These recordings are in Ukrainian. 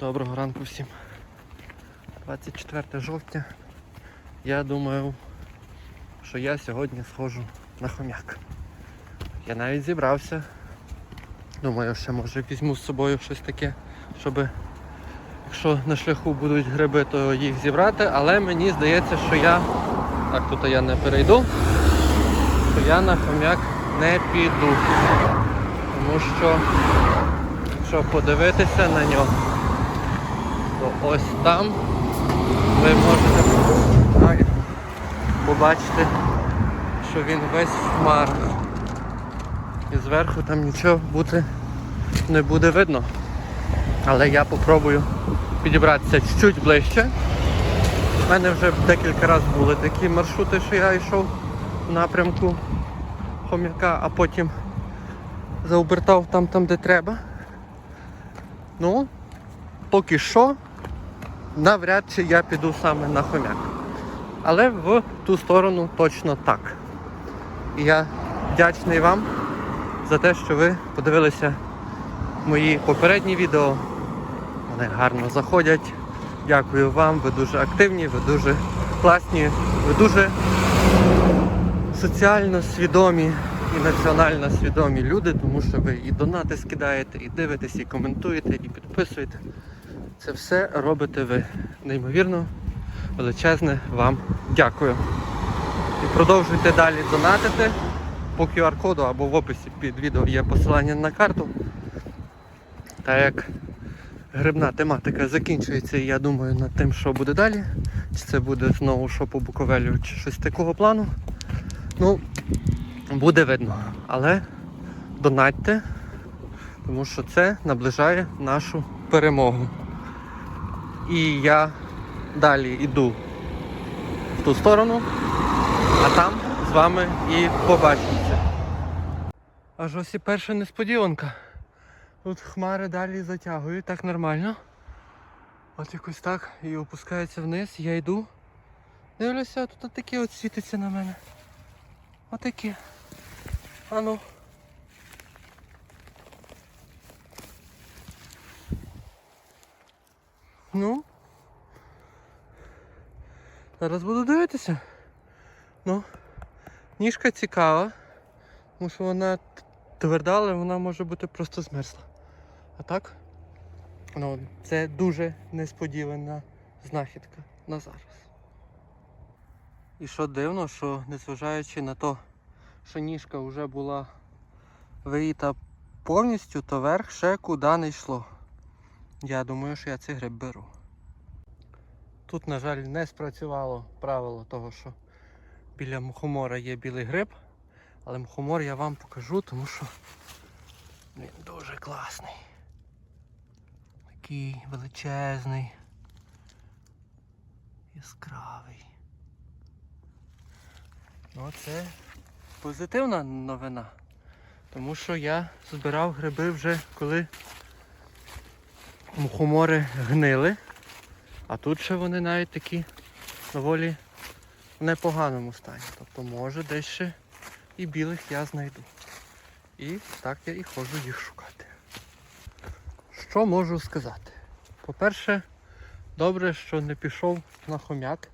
Доброго ранку всім. 24 жовтня. Я думаю, що я сьогодні схожу на хом'як. Я навіть зібрався. Думаю, ще може візьму з собою щось таке, щоб якщо на шляху будуть гриби, то їх зібрати, але мені здається, що я, так тут я не перейду, що я на хом'як не піду. Тому що, якщо подивитися на нього, ось там ви можете побачити, що він весь в хмарах. І зверху там нічого бути не буде видно. Але я попробую підібратися чуть-чуть ближче. У мене вже декілька разів були такі маршрути, що я йшов в напрямку хом'яка, а потім заобертав там, там де треба. Ну, поки що, навряд чи я піду саме на хом'як. Але в ту сторону точно так. І я вдячний вам за те, що ви подивилися мої попередні відео. Вони гарно заходять. Дякую вам, ви дуже активні, ви дуже класні, ви дуже соціально свідомі і національно свідомі люди, тому що ви і донати скидаєте, і дивитесь, і коментуєте, і підписуєте. Це все робите ви. Неймовірно, величезне вам дякую. І продовжуйте далі донатити по QR-коду або в описі під відео є посилання на карту. Та як грибна тематика закінчується, я думаю над тим, що буде далі. Чи це буде знову що по Буковелю, чи щось такого плану. Ну, буде видно. Але донатьте, тому що це наближає нашу перемогу. І я далі йду в ту сторону, а там з вами і побачимося. Аж ось і перша несподіванка. Тут хмари далі затягують, так нормально. От якось так і опускається вниз, я йду. Дивлюся, тут такі от світиться на мене. Отакі. А ну. Зараз буду дивитися. Ну. Ніжка цікава. Тому що вона тверда, але вона може бути просто змерзла. А так? Ну, це дуже несподівана знахідка на зараз. І що дивно, що незважаючи на те, що ніжка вже була виїта повністю, то верх ще куди не йшло. Я думаю, що я цей гриб беру. Тут, на жаль, не спрацювало правило того, що біля мухомора є білий гриб, але мухомор я вам покажу, тому що він дуже класний. Такий величезний, яскравий. Ну це позитивна новина. Тому що я збирав гриби вже коли мухомори гнили. А тут ще вони навіть такі доволі в непоганому стані. Тобто може десь ще і білих я знайду. І так я і ходжу їх шукати. Що можу сказати? По-перше, добре, що не пішов на хомяк,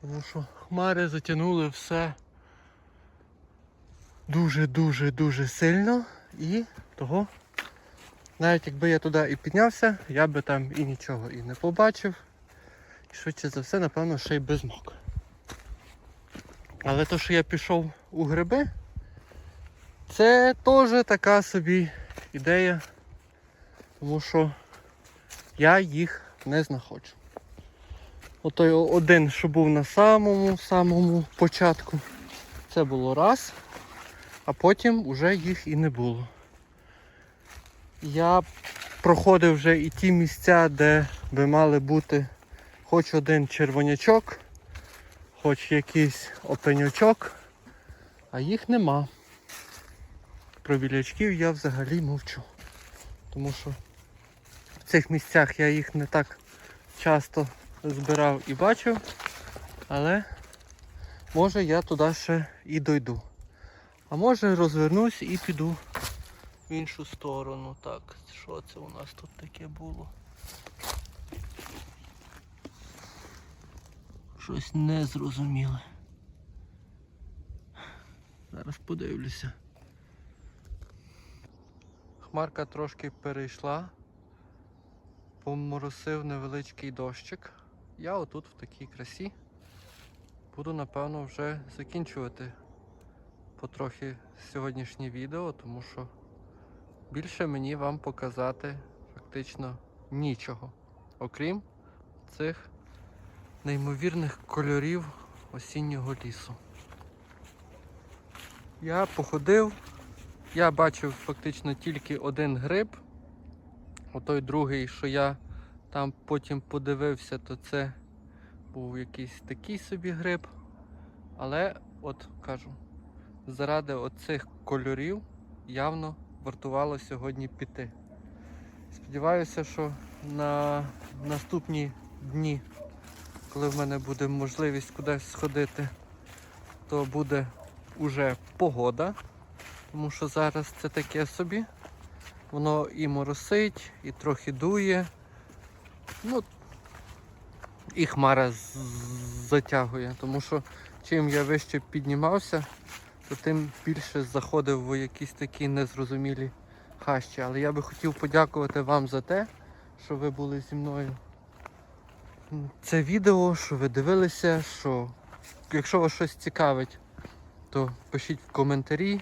тому що хмари затягнули все дуже-дуже-дуже сильно і того, навіть якби я туди і піднявся, я би там і нічого і не побачив. І швидше за все, напевно, ще й без мок. Але то, що я пішов у гриби, це теж така собі ідея, тому що я їх не знаходжу. Отой один, що був на самому самому початку, це було раз, а потім вже їх і не було. Я проходив вже і ті місця, де би мали бути хоч один червонячок, хоч якийсь опенючок, а їх нема. Про білячків я взагалі мовчу. Тому що в цих місцях я їх не так часто збирав і бачив, але може я туди ще і дойду. А може розвернусь і піду в іншу сторону. Так, що це у нас тут таке було? Щось незрозуміле. Зараз подивлюся. Хмарка трошки перейшла, поморосив невеличкий дощик. Я отут в такій красі буду напевно вже закінчувати потрохи сьогоднішнє відео, тому що більше мені вам показати фактично нічого, окрім цих неймовірних кольорів осіннього лісу. Я походив, я бачив фактично тільки один гриб. Отой другий, що я там потім подивився, то це був якийсь такий собі гриб. Але, от кажу, заради оцих кольорів явно вартувало сьогодні піти. Сподіваюся, що на наступні дні, коли в мене буде можливість кудись сходити, то буде уже погода. Тому що зараз це таке собі. Воно і моросить, і трохи дує. Ну, і хмара затягує. Тому що чим я вище піднімався, то тим більше заходив в якісь такі незрозумілі хащі. Але я би хотів подякувати вам за те, що ви були зі мною. Це відео, що ви дивилися, що якщо вас щось цікавить, то пишіть в коментарі.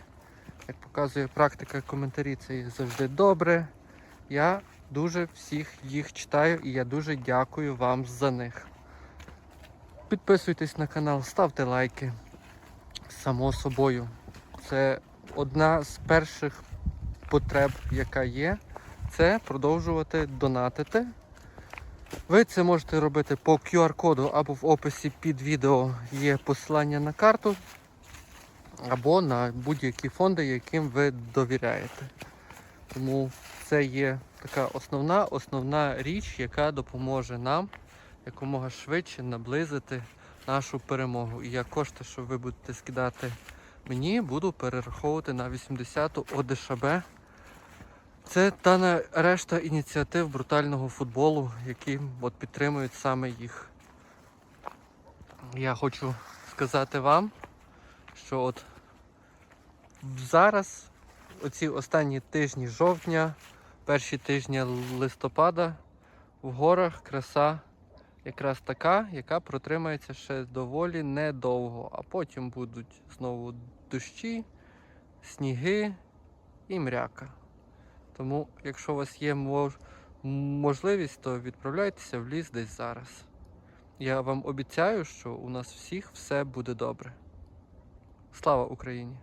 Як показує практика, коментарі це завжди добре. Я дуже всіх їх читаю і я дуже дякую вам за них. Підписуйтесь на канал, ставте лайки. Само собою. Це одна з перших потреб, яка є, це продовжувати донатити. Ви це можете робити по QR-коду або в описі під відео є посилання на карту або на будь-які фонди, яким ви довіряєте. Тому це є така основна, основна річ, яка допоможе нам якомога швидше наблизити нашу перемогу. І я кошти, що ви будете скидати мені, буду перераховувати на 80-ту ОДШБ. Це та решта ініціатив брутального футболу, які от підтримують саме їх. Я хочу сказати вам, що от зараз, оці останні тижні жовтня, перші тижні листопада, в горах краса якраз така, яка протримається ще доволі недовго, а потім будуть знову дощі, сніги і мряка. Тому, якщо у вас є мож- можливість, то відправляйтеся в ліс десь зараз. Я вам обіцяю, що у нас всіх все буде добре. Слава Україні!